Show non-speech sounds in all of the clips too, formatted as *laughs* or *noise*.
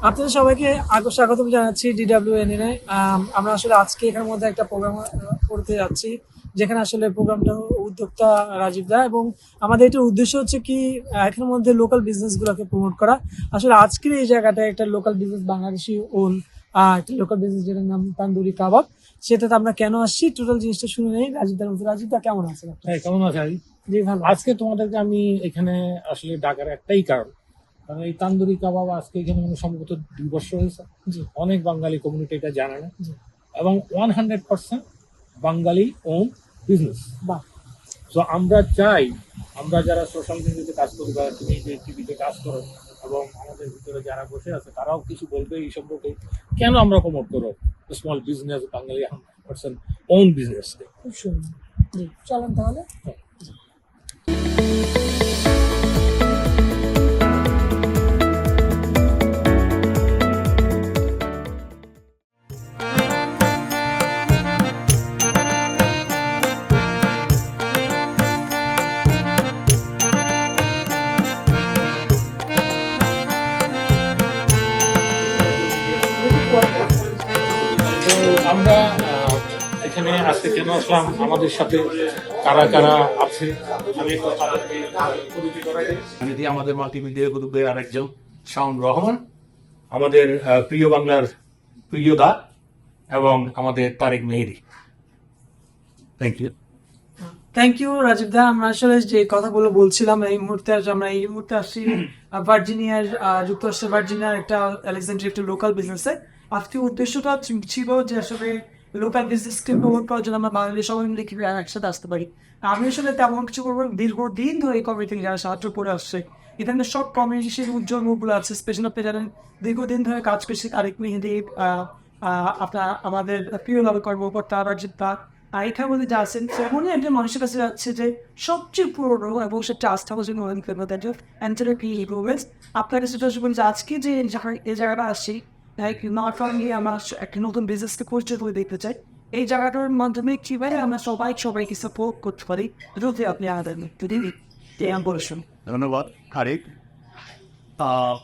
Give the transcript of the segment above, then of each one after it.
আপনাদের সবাইকে আগ- স্বাগতম জানাচ্ছি ডিডাব্লিউ এন এ আমরা আসলে আজকে এখানের মধ্যে একটা প্রোগ্রাম করতে যাচ্ছি যেখানে আসলে প্রোগ্রামটা উদ্যোক্তা রাজীব দা এবং আমাদের এটার উদ্দেশ্য হচ্ছে কি এখানের মধ্যে লোকাল বিজনেসগুলোকে প্রমোট করা। আসলে আজকের এই জায়গাটা একটা লোকাল বিজনেস বাংলাদেশি ওন একটা লোকাল বিজনেস যেটার নাম তান্দুরি কাবাব। সেটাতে আমরা কেন আসছি টোটাল জিনিসটা শুনে নেই। রাজীব দার মধ্যে রাজীব দা কেমন আছেন আপনি? হ্যাঁ কেমন আছে আরি জি ভালো। আজকে তোমাদেরকে আমি এখানে আসলে ডাকার একটাই কারণ। কারণ এই তান্দুরি কাবাব আজকে এখানে মানে সম্ভবত দুই বছর হয়েছে। অনেক বাঙালি কমিউনিটি এটা জানে না। এবং ওয়ান হান্ড্রেড পার্সেন্ট বাঙালি ওন বিজনেস বাহ। তো আমরা চাই আমরা যারা সোশ্যাল মিডিয়াতে কাজ করি বা তুমি যে টিভিতে কাজ করো এবং আমাদের ভিতরে যারা বসে আছে তারাও কিছু বলবে এই সম্পর্কে। কেন আমরা প্রমোট করো স্মল বিজনেস বাঙালি হান্ড্রেড পার্সেন্ট ওন বিজনেস খুব সুন্দর। চলেন তাহলে। আজকে কেন আসলাম। আমাদের সাথে কারা কারা আছে? আমি। যদি আমাদের মাল্টিমিডিয়া গ্রুপের আরেকজন শাউন রহমান। আমাদের প্রিয় বাংলার প্রিয় দা এবং আমাদের Tareq Mehedi thank you thank you Rajib দা। আমরা আসলে যে কথাগুলো বলছিলাম এই মুহূর্তে আজ আমরা এই মুহূর্তে আসছি ভার্জিনিয়ার যুক্তরাষ্ট্রের ভার্জিনিয়ার একটা আলেকজান্ড্রি একটা লোকাল বিজনেসে আজকে উদ্দেশ্যটা ছিল যে আসলে লোকাল বিজনেসকে প্রমোট করার জন্য আমরা বাঙালি সবাই মিলে কীভাবে একসাথে আসতে পারি আমি আসলে তেমন কিছু করব। দীর্ঘদিন ধরে এই কমিটি যারা সাহায্য করে আসছে এখানে সব কমিউনিটির উজ্জ্বল মুখগুলো আছে স্পেশাল আপনি জানেন দীর্ঘদিন ধরে কাজ করছে আরেক মেহেদি আপনার আমাদের প্রিয় লাভ কর্মকর্তা রাজীব দা আর এখানে মধ্যে যা আছেন সেমনই একজন মানুষের কাছে যাচ্ছে যে সবচেয়ে পুরনো এবং সে ট্রাস্ট হাউসিং ইভোভেন্স আপনার কাছে আজকে যে এই জায়গাটা আসছি লাইক নট অনলি আমরা একটা নতুন বিজনেসকে পরিচয় করে দেখতে চাই এই জায়গাটার মাধ্যমে কীভাবে আমরা সবাই সবাইকে সাপোর্ট করতে পারি যদি আপনি আমাদের যদি বলছেন ধন্যবাদ আহ,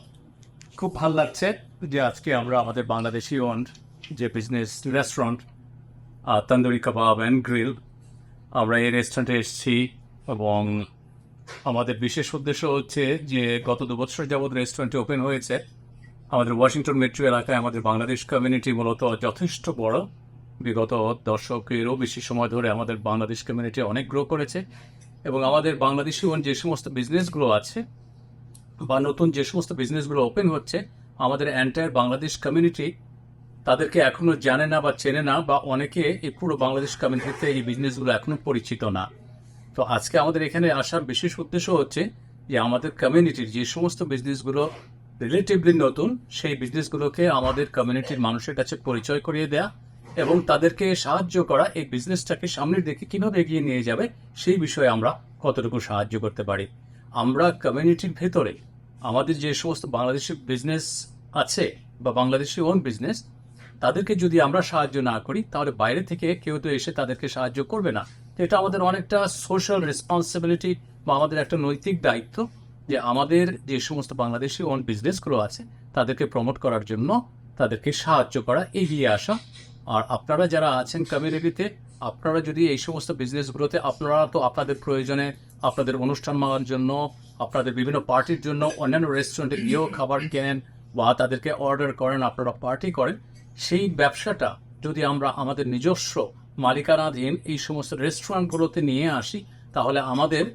খুব ভালো লাগছে যে আজকে আমরা আমাদের বাংলাদেশি ওন যে business restaurant Tandoori Kabab and grill আমরা এই রেস্টুরেন্টে এসেছি এবং আমাদের বিশেষ উদ্দেশ্য হচ্ছে যে গত দু বছর যাবৎ রেস্টুরেন্টটি ওপেন হয়েছে। আমাদের ওয়াশিংটন মেট্রো এলাকায় আমাদের বাংলাদেশ কমিউনিটি মূলত যথেষ্ট বড়। বিগত দশকেরও বেশি সময় ধরে আমাদের বাংলাদেশ কমিউনিটি অনেক গ্রো করেছে এবং আমাদের বাংলাদেশি ওন যে সমস্ত বিজনেসগুলো আছে বা নতুন যে সমস্ত বিজনেসগুলো ওপেন হচ্ছে, আমাদের এন্টায়ার বাংলাদেশ কমিউনিটি তাদেরকে এখনও জানে না বা চেনে না বা অনেকে এই পুরো বাংলাদেশ কমিউনিটিতে এই বিজনেসগুলো এখনও পরিচিত না। তো আজকে আমাদের এখানে আসার বিশেষ উদ্দেশ্য হচ্ছে যে আমাদের কমিউনিটির যে সমস্ত বিজনেসগুলো রিলেটিভলি নতুন, সেই বিজনেসগুলোকে আমাদের কমিউনিটির মানুষের কাছে পরিচয় করিয়ে দেয়া এবং তাদেরকে সাহায্য করা এই বিজনেসটাকে সামনের দিকে কীভাবে এগিয়ে নিয়ে যাবে, সেই বিষয়ে আমরা কতটুকু সাহায্য করতে পারি। আমরা কমিউনিটির ভেতরে আমাদের যে সমস্ত বাংলাদেশি বিজনেস আছে বা বাংলাদেশি ওন বিজনেস তাদেরকে যদি আমরা সাহায্য না করি, তাহলে বাইরে থেকে কেউ তো এসে তাদেরকে সাহায্য করবে না। এটা আমাদের অনেকটা সোশ্যাল রেসপন্সিবিলিটি বা আমাদের একটা নৈতিক দায়িত্ব। যে আমাদের যে সমস্ত বাংলাদেশি ওন বিজনেসগুলো আছে, তাদেরকে প্রমোট করার জন্য তাদেরকে সাহায্য করা এগিয়ে আসা। আর আপনারা যারা আছেন কমিউনিটিতে আপনারা যদি এই সমস্ত বিজনেসগুলোতে আপনারা তো আপনাদের প্রয়োজনে, আপনাদের অনুষ্ঠান মানার জন্য, আপনাদের বিভিন্ন পার্টির জন্য অন্যান্য রেস্টুরেন্টে গিয়েও খাবার কেনেন বা তাদেরকে অর্ডার করেন, আপনারা পার্টি করেন, সেই ব্যবসাটা যদি আমরা আমাদের নিজস্ব মালিকানাধীন এই সমস্ত রেস্টুরেন্টগুলোতে নিয়ে আসি, তাহলে আমাদের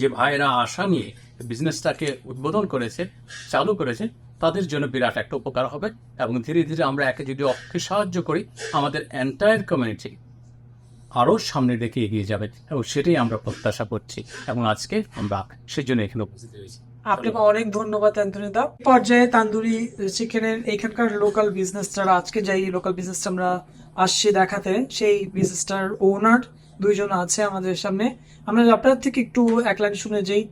যে ভাইয়েরা আশা নিয়ে বিজনেসটাকে উদ্বোধন করেছে, চালু করেছে, তাদের জন্য বিরাট একটা উপকার হবে এবং ধীরে ধীরে আমরা একে যদি অপরকে সাহায্য করি, আমাদের এন্টায়ার কমিউনিটি আরও সামনের দিকে এগিয়ে যাবে এবং সেটাই আমরা প্রত্যাশা করছি এবং আজকে আমরা সেজন্য এখানে উপস্থিত হয়েছি। আপনাকে অনেক ধন্যবাদ অ্যান্থনি দা। পর্যায়ে তান্দুরি চিকেনের এইখানকার লোকাল বিজনেস যারা আজকে যাই লোকাল বিজনেসটা আমরা আসছি দেখাতে, সেই বিজনেসটার ওনার দুইজন আছে আমাদের সামনে। আমরা আপনার থেকে একটু এক লাইন শুনে যাই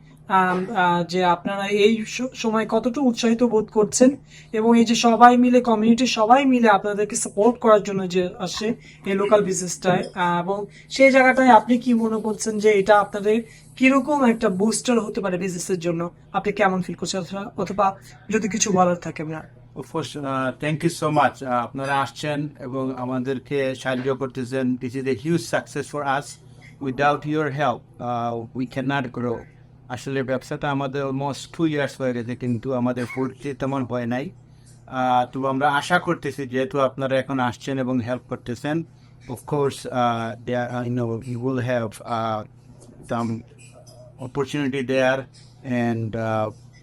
যে আপনারা এই সময় কতটুকু উৎসাহিত বোধ করছেন এবং এই যে সবাই মিলে কমিউনিটি সবাই মিলে আপনাদেরকে সাপোর্ট করার জন্য যে আসে এই লোকাল বিজনেসটায় এবং সেই জায়গাটায় আপনি কি মনে করছেন যে এটা আপনাদের কীরকম একটা বুস্টার হতে পারে বিজনেসের জন্য? আপনি কেমন ফিল করছেন? অথবা- যদি কিছু বলার থাকে আপনার। থ্যাংক ইউ সো মাচ আপনারা আসছেন এবং আমাদেরকে সাহায্য করতেছেন। This is a huge success for us without your help we can not grow আসলে ব্যবসাটা আমাদের অলমোস্ট টু ইয়ার্স হয়ে গেছে, কিন্তু আমাদের ফুডতে তেমন হয় নাই। তো আমরা আশা করতেছি, যেহেতু আপনারা এখন আসছেন এবং হেল্প করতেছেন of course you you will have some opportunity there and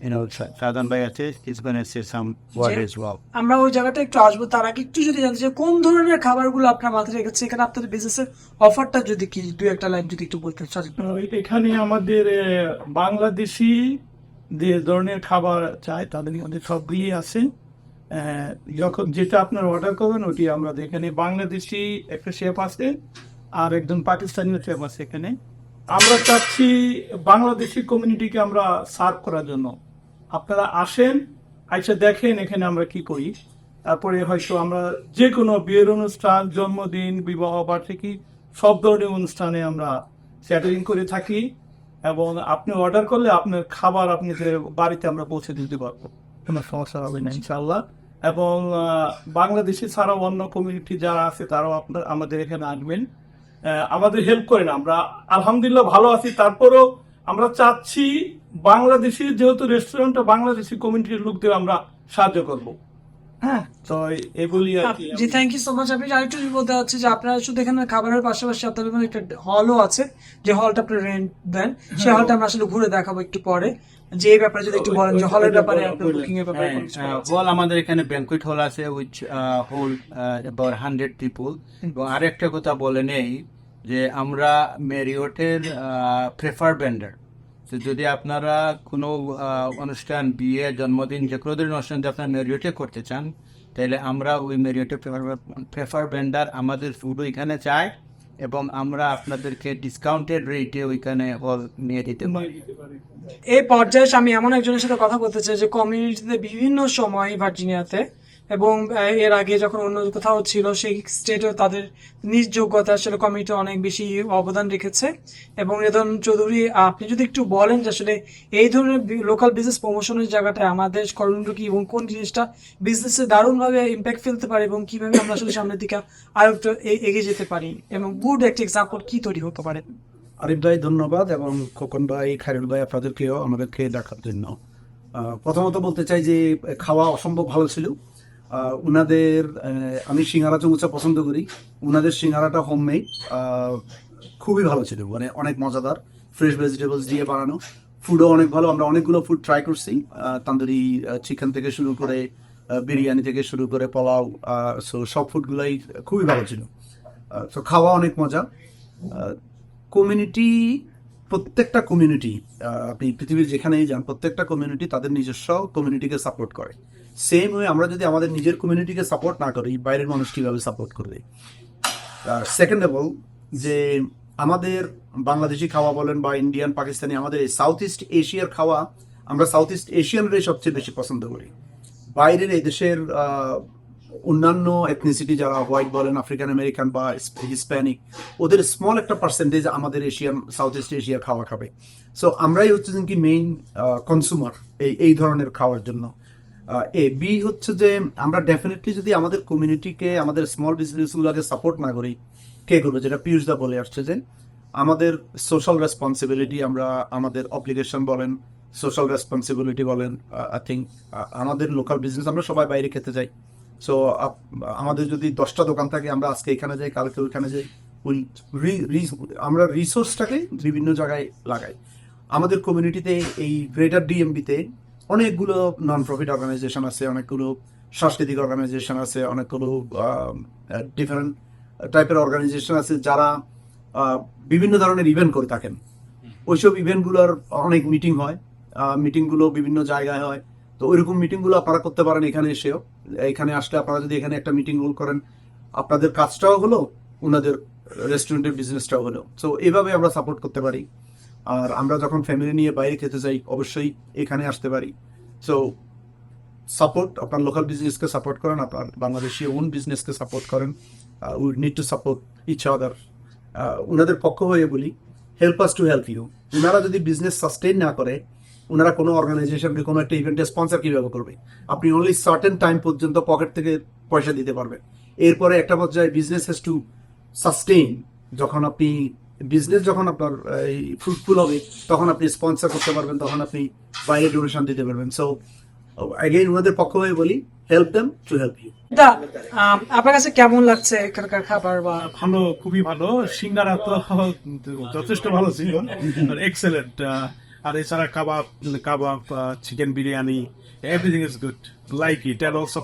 you know Sa- Sadan Bayate is going to say some word as well. আমরা ওই জায়গাটা একটু আসব তার আগে একটু যদি জানতে চাই কোন ধরনের খাবারগুলো আপনার মাথায় রেখেছে? এখানে আপনাদের বিজনেসের অফারটা যদি কি দুই একটা লাইন যদি একটু সরি আহ, এখানে আমাদের বাংলাদেশি যে ধরনের খাবার চায় তাদের মধ্যে সবগুলি আছে। আহ, যখন যেটা আপনার অর্ডার করবেন ওটি আমরা এখানে বাংলাদেশি একটা শেফ আছে আর একজন পাকিস্তানিও শেফ আছে এখানে। আমরা চাচ্ছি বাংলাদেশি কমিউনিটিকে আমরা সার্ভ করার জন্য। আপনারা আসেন, আইসা দেখেন এখানে আমরা কি করি। তারপরে হয়তো আমরা যে কোনো বিয়ের অনুষ্ঠান, জন্মদিন, বিবাহ বার্ষিকী, সব ধরনের অনুষ্ঠানে আমরা স্যাটারিং করে থাকি এবং আপনি অর্ডার করলে আপনার খাবার আপনি যে বাড়িতে আমরা পৌঁছে দিতে পারব। কোনো সমস্যা হবে না ইনশাল্লাহ এবং বাংলাদেশি ছাড়াও অন্য কমিউনিটি যারা আছে তারাও আপনার, আমাদের এখানে আসবেন। আমাদের হেল্প করেন আমরা আলহামদুলিল্লাহ ভালো আছি। তারপরও আমরা চাচ্ছি বাংলাদেশি যেহেতু রেস্টুরেন্টটা বাংলাদেশি কমিউনিটির লোকদের আমরা সাহায্য করব। হ্যাঁ তো এগুলি আর কি। জি থ্যাংক ইউ সো মাচ আপনি আরেকটু বলতে চাচ্ছি যে আপনারা শুধু এখানে খাবারের পাশাপাশি আপনাদের এখানে একটা হলও আছে যে হলটা আপনি রেন্ট দেন। সেই হলটা আমরা আসলে ঘুরে দেখাবো একটু পরে। যে এই ব্যাপারে যদি একটু বলেন যে হলের ব্যাপারে আপনার বুকিং এর ব্যাপারে কোনো কিছু বলার আছে? হল আমাদের এখানে ব্যাংকুয়েট হল আছে which hold about hundred people এবং আরেকটা কথা বলে নেই যে আমরা মেরিওটের প্রেফার তো যদি আপনারা কোনো অনুষ্ঠান, বিয়ে, জন্মদিন, যে কোনো ধরনের অনুষ্ঠান যদি আপনারা মেরিওটে করতে চান, তাহলে আমরা ওই মেরিওটের প্রেফার ভেন্ডার আমাদের ফুড ওইখানে চাই এবং আমরা আপনাদেরকে ডিসকাউন্টেড রেটে ওইখানে হল নিয়ে দিতে পারি। এই পর্যায়ে আমি এমন একজনের সাথে কথা বলতে চাই যে কমিউনিটিতে বিভিন্ন সময় ভার্জিনিয়াতে এবং এর আগে যখন অন্য কোথাও ছিল, সেই স্টেটেও তাদের নিজ যোগ্যতা আসলে কমিটি অনেক বেশি অবদান রেখেছে। এবং রেদন চৌধুরী, আপনি যদি একটু বলেন যে আসলে এই ধরনের লোকাল বিজনেস প্রমোশনের জায়গাটায় আমাদের করণীয় কি এবং কোন জিনিসটা বিজনেসে দারুণভাবে ইম্প্যাক্ট ফেলতে পারে এবং কীভাবে আমরা আসলে সামনের দিকে আরও একটু এগিয়ে যেতে পারি এবং গুড একটা এক্সাম্পল কি তৈরি হতে পারে? আরিফ ভাই, ধন্যবাদ এবং খোকন ভাই, খায়রুল ভাই, আপনাদেরকেও আমাদেরকে দেখার জন্য। প্রথমত বলতে চাই যে, খাওয়া অসম্ভব ভালো ছিল। আহ, উনাদের আমি সিঙ্গারা চমুচা পছন্দ করি। উনাদের সিঙ্গারাটা হোমমেড খুবই ভালো ছিল মানে অনেক মজাদার। ফ্রেশ ভেজিটেবলস দিয়ে বানানো। ফুডও অনেক ভালো আমরা অনেকগুলো ফুড ট্রাই করছি। তান্দুরি চিকেন থেকে শুরু করে বিরিয়ানি থেকে শুরু করে পোলাও সো সব ফুডগুলোই খুবই ভালো ছিল। সো খাওয়া অনেক মজা। কমিউনিটি প্রত্যেকটা কমিউনিটি আপনি পৃথিবীর যেখানেই যান প্রত্যেকটা কমিউনিটি তাদের নিজস্ব কমিউনিটিকে সাপোর্ট করে। সেম ওয়ে আমরা যদি আমাদের নিজের কমিউনিটিকে সাপোর্ট না করি, বাইরের মানুষ কীভাবে সাপোর্ট করবে? সেকেন্ড অফ অল যে আমাদের বাংলাদেশি খাওয়া বলেন বা ইন্ডিয়ান পাকিস্তানি আমাদের এই সাউথ ইস্ট এশিয়ার খাওয়া, আমরা সাউথ ইস্ট এশিয়ানরাই সবচেয়ে বেশি পছন্দ করি। বাইরের এই দেশের অন্যান্য এথনিসিটি যারা হোয়াইট বলেন আফ্রিকান আমেরিকান বা হিসপ্যানিক ওদের স্মল একটা পার্সেন্টেজ আমাদের এশিয়ান সাউথ ইস্ট এশিয়ার খাওয়া খাবে। সো আমরাই হচ্ছে কি মেইন কনসুমার এই এই ধরনের খাওয়ার জন্য। এ বি হচ্ছে যে আমরা ডেফিনেটলি যদি আমাদের কমিউনিটিকে আমাদের স্মল বিজনেসগুলোকে সাপোর্ট না করি, কে করবে? যেটা পিয়ুষ দা বলে আসছে যে আমাদের সোশ্যাল রেসপন্সিবিলিটি আমরা আমাদের অপ্লিকেশন বলেন সোশ্যাল রেসপন্সিবিলিটি বলেন আই থিঙ্ক আমাদের লোকাল বিজনেস আমরা সবাই বাইরে খেতে যাই সো আমাদের যদি দশটা দোকান থাকে, আমরা আজকে এখানে যাই, কালকে ওইখানে যাই রি- আমরা রিসোর্সটাকে বিভিন্ন জায়গায় লাগাই। আমাদের কমিউনিটিতে এই গ্রেটার ডিএমবিতে অনেকগুলো নন প্রফিট অর্গানাইজেশন আছে অনেকগুলো সাংস্কৃতিক অর্গানাইজেশন আছে অনেকগুলো ডিফারেন্ট টাইপের অর্গানাইজেশন আছে যারা বিভিন্ন ধরনের ইভেন্ট করে থাকেন। ওইসব ইভেন্টগুলোর অনেক মিটিং হয় মিটিংগুলো বিভিন্ন জায়গায় হয়। তো ওইরকম মিটিংগুলো আপনারা করতে পারেন এখানে এসেও। এখানে আসলে আপনারা যদি এখানে একটা মিটিং রোল করেন আপনাদের কাজটাও হলো ওনাদের রেস্টুরেন্টের বিজনেসটাও হলো। সো এইভাবে আমরা সাপোর্ট করতে পারি। আর আমরা যখন ফ্যামিলি নিয়ে বাইরে খেতে যাই, অবশ্যই এখানে আসতে পারি। সো সাপোর্ট আপনার লোকাল বিজনেসকে সাপোর্ট করেন, আপনার বাংলাদেশি ওন বিজনেসকে সাপোর্ট করেন। We need to support each other ওনাদের পক্ষ হয়ে বলি help us to help you ওনারা যদি বিজনেস সাস্টেইন না করে ওনারা কোনো অর্গানাইজেশনকে কোনো একটা ইভেন্টে স্পন্সর কীভাবে করবে? আপনি অনলি সার্টেন টাইম পর্যন্ত পকেট থেকে পয়সা দিতে পারবেন। এরপরে একটা পর্যায়ে বিজনেস হ্যাজ টু সাস্টেইন যখন আপনি বিজনেস যখন আপনার এই ফ্রুটফুল হবে তখন আপনি স্পন্সর করতে পারবেন তখন আপনি বাইরে ডোনেশন দিতে পারবেন। সো অ্যাগেইন ওনাদের পক্ষ হয়ে বলি help them to help you দা আপনার কাছে কেমন লাগছে এখানকার খাবার বা? ভালো খুবই ভালো। সিঙ্গারা তো যথেষ্ট ভালো ছিল এক্সেলেন্ট আর এছাড়া kebab kebab chicken biryani everything is good like it and also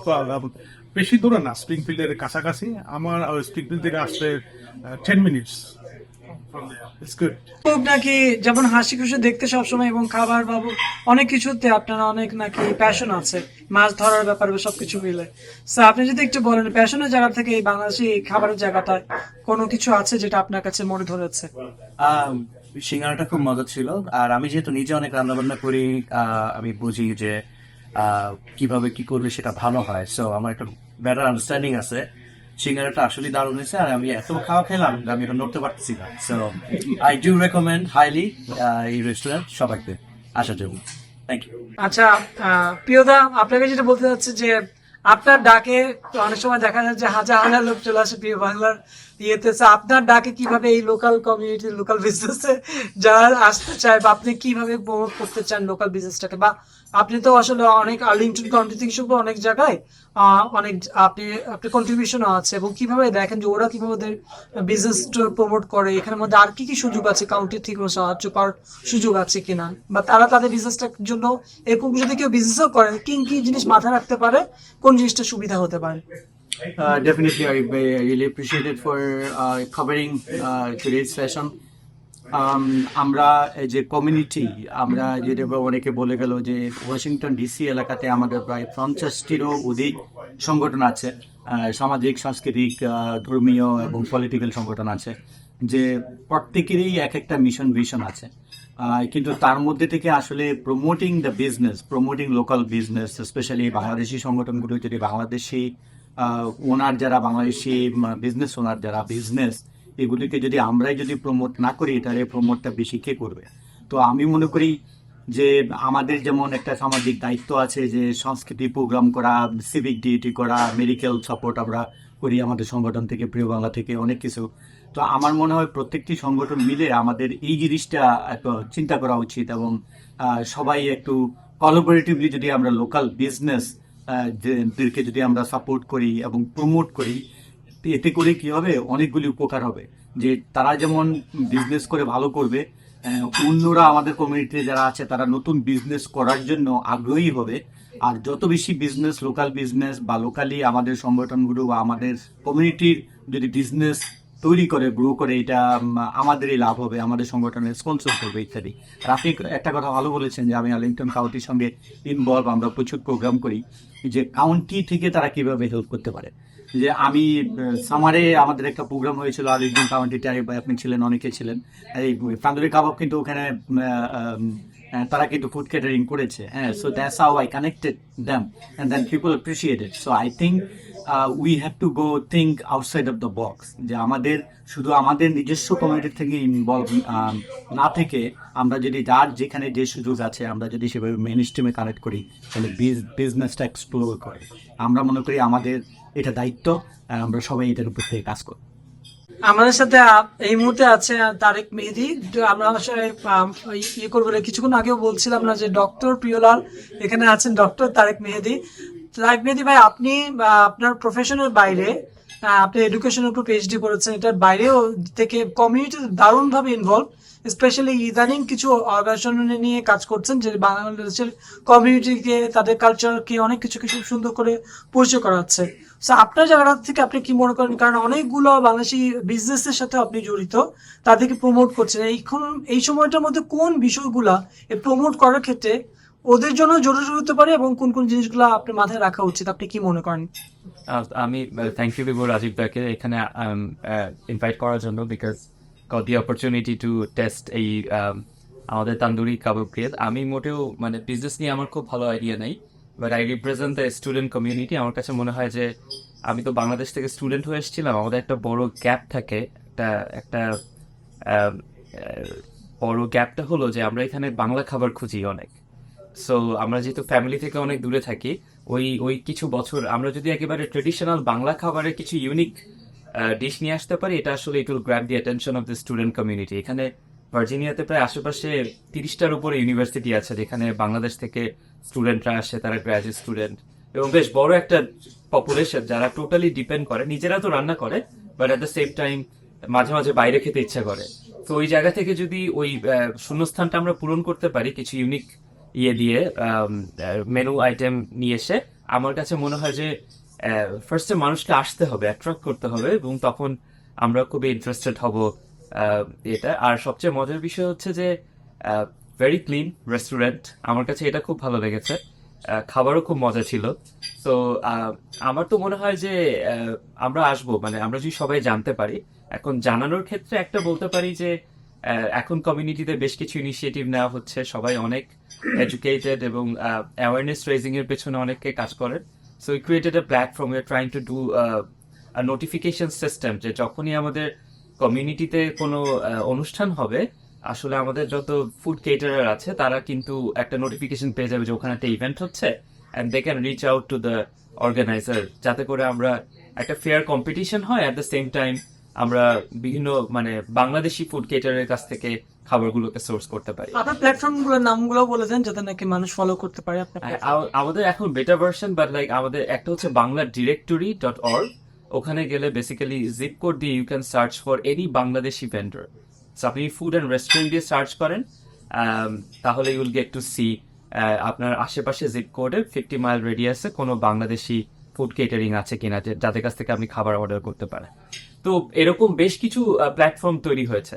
বেশি দূরে না স্প্রিংফিল্ডের কাছাকাছি। আমার স্প্রিংফিল্ড থেকে আসতে টেন মিনিটস নাকি যেমন হাসি খুশি দেখতে সবসময় এবং খাবার বাবু অনেক কিছুতে আপনারা অনেক নাকি প্যাশন আছে। মাছ ধরার ব্যাপারে সবকিছু মিলে। আপনি যদি একটু বলেন প্যাশনের জায়গা থেকে এই বাংলাদেশি খাবারের জায়গাটায় কোনো কিছু আছে যেটা আপনার কাছে মনে ধরেছে? আম, সিঙ্গারাটা খুব মজা ছিল। আর আমি যেহেতু নিজে অনেক রান্না বান্না করি আহ, আমি বুঝি যে আহ, কীভাবে কি করলে সেটা ভালো হয়। সো আমার একটা বেটার আন্ডারস্ট্যান্ডিং আছে। সিঙ্গারাটা আসলে দারুণ হয়েছে, আর আমি এত খাওয়া খেলাম আমি এটা নড়তে পারতেছি না। So I do recommend highly এই রেস্টুরেন্ট সবাইকে আসার জন্য। থ্যাংক ইউ আচ্ছা প্রিয়দা, আপনাকে যেটা বলতে চাচ্ছি যে আপনার ডাকে অনেক সময় দেখা যায় যে হাজার হাজার লোক চলে আসে প্রিয় বাংলার ইয়েতে। আপনার ডাকে কীভাবে এই লোকাল কমিউনিটি লোকাল বিজনেসে যারা আসতে চায় বা আপনি কীভাবে প্রমোট করতে চান লোকাল বিজনেসটাকে বা আপনি তো আসলে অনেক আর্লিংটন কাউন্টি থেকে শুরু অনেক জায়গায় অনেক আপনি আপনি কন্ট্রিবিউশনও আছে এবং কীভাবে দেখেন যে ওরা কীভাবে ওদের বিজনেস প্রমোট করে এখানের মধ্যে আর কি কি সুযোগ আছে কাউন্টি থেকে সাহায্য করার সুযোগ আছে কিনা? বা তারা তাদের বিজনেসটার জন্য এরকম যদি কেউ বিজনেসও করে কি কি জিনিস মাথায় রাখতে পারে? কোন জিনিসটা সুবিধা হতে পারে? Uh, definitely, I, I really appreciate it for uh, covering uh, today's session. Um, আমরা যে কমিউনিটি আমরা যেটা অনেকে বলে গেল যে ওয়াশিংটন ডিসি এলাকাতে আমাদের প্রায় পঞ্চাশটিরও অধিক সংগঠন আছে সামাজিক সাংস্কৃতিক ধর্মীয় এবং পলিটিক্যাল সংগঠন আছে যে প্রত্যেকেরই এক একটা মিশন ভিশন আছে কিন্তু তার মধ্যে থেকে আসলে promoting the business promoting local business specially Bangladeshi সংগঠনগুলো যদি বাংলাদেশি ওনার যারা বাংলাদেশি বিজনেস ওনার যারা বিজনেস এগুলিকে যদি আমরাই যদি প্রমোট না করি, তাহলে প্রমোটটা বেশি কে করবে? তো আমি মনে করি যে আমাদের যেমন একটা সামাজিক দায়িত্ব আছে যে সংস্কৃতি প্রোগ্রাম করা সিভিক ডিউটি করা মেডিকেল সাপোর্ট আমরা করি আমাদের সংগঠন থেকে, প্রিয় বাংলা থেকে অনেক কিছু। তো আমার মনে হয় প্রত্যেকটি সংগঠন মিলে আমাদের এই জিনিসটা চিন্তা করা উচিত এবং সবাই একটু কলাবোরেটিভলি যদি আমরা লোকাল বিজনেস দেরকে যদি আমরা সাপোর্ট করি এবং প্রমোট করি তো এতে করে কি হবে? অনেকগুলি উপকার হবে। যে তারা যেমন বিজনেস করে ভালো করবে অন্যরা আমাদের কমিউনিটিতে যারা আছে, তারা নতুন বিজনেস করার জন্য আগ্রহী হবে। আর যত বেশি বিজনেস লোকাল বিজনেস বা লোকালি আমাদের সংগঠনগুলো বা আমাদের কমিউনিটির যদি বিজনেস তৈরি করে গ্রো করে, এটা আমাদেরই লাভ হবে, আমাদের সংগঠনের স্পন্সর করবে ইত্যাদি। আর আপনি একটা কথা ভালো বলেছেন যে আমি আলিংটন কাউন্টির সঙ্গে ইনভলভ আমরা প্রচুর প্রোগ্রাম করি যে কাউন্টি থেকে তারা কীভাবে হেল্প করতে পারে। যে আমি সামারে আমাদের একটা প্রোগ্রাম হয়েছিল আর্লিংটন কাউন্টিতে আপনি ছিলেন, অনেকে ছিলেন। এই তান্দুরি কাবাব কিন্তু ওখানে তারা কিন্তু ফুড ক্যাটারিং করেছে হ্যাঁ so that's how I connected them and then people appreciated so I think we have to go think outside of the box যে আমাদের, শুধু আমাদের নিজস্ব কমিউনিটি থেকে ইনভলভ না থেকে আমরা যদি যার যেখানে যে সুযোগ আছে, আমরা যদি সেভাবে মেন স্ট্রিমে কানেক্ট করি, তাহলে বিজনেসটা এক্সপ্লোর করে। আমরা মনে করি আমাদের এটা দায়িত্ব, আর আমরা সবাই এটার উপর থেকে কাজ করি আমাদের সাথে এই মুহূর্তে আছে তারেক মেহেদি। আমরা ইয়ে করব কিছুক্ষণ আগেও বলছিলাম না যে ডক্টর প্রিয়লাল এখানে আছেন, ডক্টর তারেক মেহেদি। তারেক মেহেদি ভাই, আপনি আপনার প্রফেশনের বাইরে আপনি এডুকেশনের উপর পিএইচডি করেছেন এটার বাইরেও থেকে কমিউনিটি দারুণভাবে ইনভলভ স্পেশালি ইদানিং কিছু অর্গানাইজেশন নিয়ে কাজ করছেন যে বাংলাদেশের কমিউনিটিকে তাদের কালচারকে অনেক কিছু কিছু সুন্দর করে পরিচয় করা হচ্ছে So, আপনার জায়গা থেকে আপনি কি মনে করেন? কারণ অনেকগুলো বাংলাদেশি বিজনেসের সাথে আপনি জড়িত তাদেরকে প্রমোট করছেন। এইখন এই সময়টার মধ্যে কোন বিষয়গুলা প্রমোট করার ক্ষেত্রে ওদের জন্য জরুরি হতে পারে এবং কোন কোন জিনিসগুলো আপনার মাথায় রাখা উচিত? আপনি কি মনে করেন? আমি থ্যাংক ইউ দিব রাজীব দাকে এখানে ইনভাইট করার জন্য because got the opportunity to taste এই um, আমাদের তান্দুরি কাবাব ক্রিয়েট। আমি মোটেও মানে বিজনেস নিয়ে আমার খুব ভালো আইডিয়া নেই but I represent the student community আমার কাছে মনে হয় যে আমি তো বাংলাদেশ থেকে স্টুডেন্ট হয়ে এসেছিলাম আমাদের একটা বড় গ্যাপ থাকে একটা একটা বড় গ্যাপটা হলো যে আমরা এখানে বাংলা খাবার খুঁজি অনেক। সো আমরা যেহেতু ফ্যামিলি থেকে অনেক দূরে থাকি ওই ওই কিছু বছর আমরা যদি একেবারে ট্রেডিশনাল বাংলা খাবারের কিছু ইউনিক ডিশ নিয়ে আসতে পারি, এটা আসলে it will grab the attention of the student community এখানে ভার্জিনিয়াতে প্রায় আশেপাশে তিরিশটার উপরে ইউনিভার্সিটি আছে, যেখানে বাংলাদেশ থেকে স্টুডেন্টরা আসে, তারা গ্র্যাজুয়েট স্টুডেন্ট এবং বেশ বড় একটা পপুলেশন যারা টোটালি ডিপেন্ড করে, নিজেরা তো রান্না করে but at the same time মাঝে মাঝে বাইরে খেতে ইচ্ছা করে। তো ওই জায়গা থেকে যদি ওই শূন্যস্থানটা আমরা পূরণ করতে পারি কিছু ইউনিক ইয়ে দিয়ে মেনু আইটেম নিয়ে এসে, আমার কাছে মনে হয় যে ফার্স্টে মানুষকে আসতে হবে অ্যাট্রাক্ট করতে হবে এবং তখন আমরা খুবই ইন্টারেস্টেড হব এটা। আর সবচেয়ে মজার বিষয় হচ্ছে যে ভেরি ক্লিন রেস্টুরেন্ট আমার কাছে এটা খুব ভালো লেগেছে। খাবারও খুব মজা ছিল। তো আমার তো মনে হয় যে আমরা আসব মানে আমরা যদি সবাই জানতে পারি, এখন জানানোর ক্ষেত্রে একটা বলতে পারি যে এখন কমিউনিটিতে বেশ কিছু ইনিশিয়েটিভ নেওয়া হচ্ছে। সবাই অনেক এডুকেটেড এবং অ্যাওয়ারনেস রেজিং এর পেছনে অনেকে কাজ করেন। So we created a platform you trying to do notification system যে যখনই আমাদের কমিউনিটিতে কোনো অনুষ্ঠান হবে, আসলে আমাদের যত ফুড কেটারার আছে, তারা কিন্তু একটা নোটিফিকেশন পেয়ে যাবে যে ওখানে একটা ইভেন্ট হচ্ছে and they can reach out to the organizer যাতে করে আমরা একটা ফেয়ার কম্পিটিশন হয়। অ্যাট দ্য সেম টাইম আমরা বিভিন্ন মানে বাংলাদেশি ফুড কেটারের কাছ থেকে খাবারগুলোকে সোর্স করতে পারি। আপনার প্ল্যাটফর্মগুলোর নামগুলো বলে দেন যাতে নাকি মানুষ ফলো করতে পারে আপনার হ্যাঁ, আমাদের এখন বেটার ভার্সন বাট লাইক আমাদের একটা হচ্ছে বাংলা ডিরেক্টরি ডট অর্গ ওখানে গেলে বেসিক্যালি জিপ কোড দিয়ে you can search for any Bangladeshi vendor so আপনি ফুড অ্যান্ড রেস্টুরেন্ট দিয়ে সার্চ করেন um, তাহলে ইউল গেট টু সি আপনার আশেপাশে জিপ কোডে ফিফটি মাইল রেডিয়াসে কোনো বাংলাদেশি ফুড কেটারিং আছে কিনা যাদের কাছ থেকে আপনি খাবার অর্ডার করতে পারেন। তো এরকম বেশ কিছু প্ল্যাটফর্ম তৈরি হয়েছে।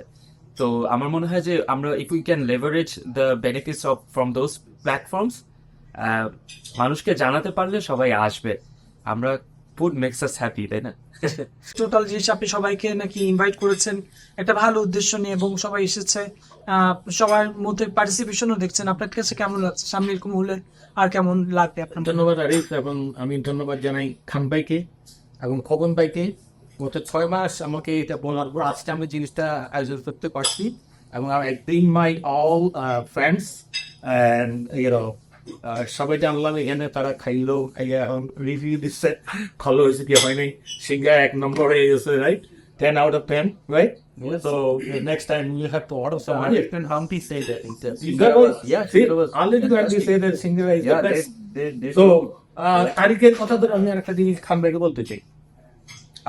তো আমার মনে হয় যে আমরা if we can leverage the benefits of from those platforms মানুষকে জানাতে পারলে সবাই আসবে। আমরা ফুড মেক্স আস হ্যাপি তাই না? *laughs* টোটাল জিনিস আপনি সবাইকে নাকি ইনভাইট করেছেন একটা ভালো উদ্দেশ্য নিয়ে এবং সবাই এসেছে। সবার মধ্যে পার্টিসিপেশনও দেখছেন। আপনার কাছে কেমন লাগছে? সামনে এরকম হলে আর কেমন লাগবে আপনার ধন্যবাদ আরিফ এবং আমি ধন্যবাদ জানাই খান ভাইকে এবং খবন ভাইকে। গত ছয় মাস আমাকে এটা বলার পর আজকে আমি জিনিসটা আয়োজন করতে পারছি এবং I bring my all friends you know সবাই জানলাম এখানে তারা খাইলো খাইয়া এখন রিভিউ দিচ্ছে। ভালো হয়েছে কি হয় নাই সিঙ্গা এক নম্বর হয়ে গেছে right ten out of ten right So next time we have to order some. Humpty say that. in was, yeah, see, was- already when we say that Singapore is Yeah, the best. they, they, তো তারিখের কথা ধরে আমি একটা জিনিস খান ভাইকে বলতে চাই।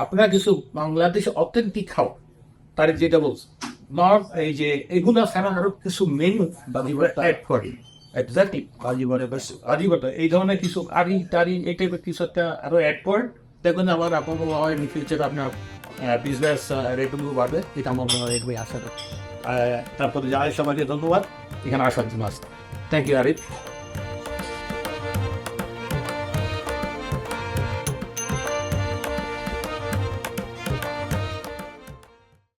আপনারা কিছু বাংলাদেশে অথেন্টিক খাও। তারিখ যেটা বলছে নট এই যে এগুলো ছাড়া আরও কিছু মেনু অ্যাড করে। এক্স্যাক্টলি. এই ধরনের কিছু আরি টারি এই টাইপের কিছু একটা আরও অ্যাড করে। দেখবেন আবার আপনার হয় ইন ফিউচার আপনার বিজনেস রেভিনিউ বাড়বে। এটা আমার মনে হয় এগুলোই আশা তারপরে যাই সবাইকে ধন্যবাদ। এখানে আসার জন্য আসতে থ্যাংক ইউ আরিফ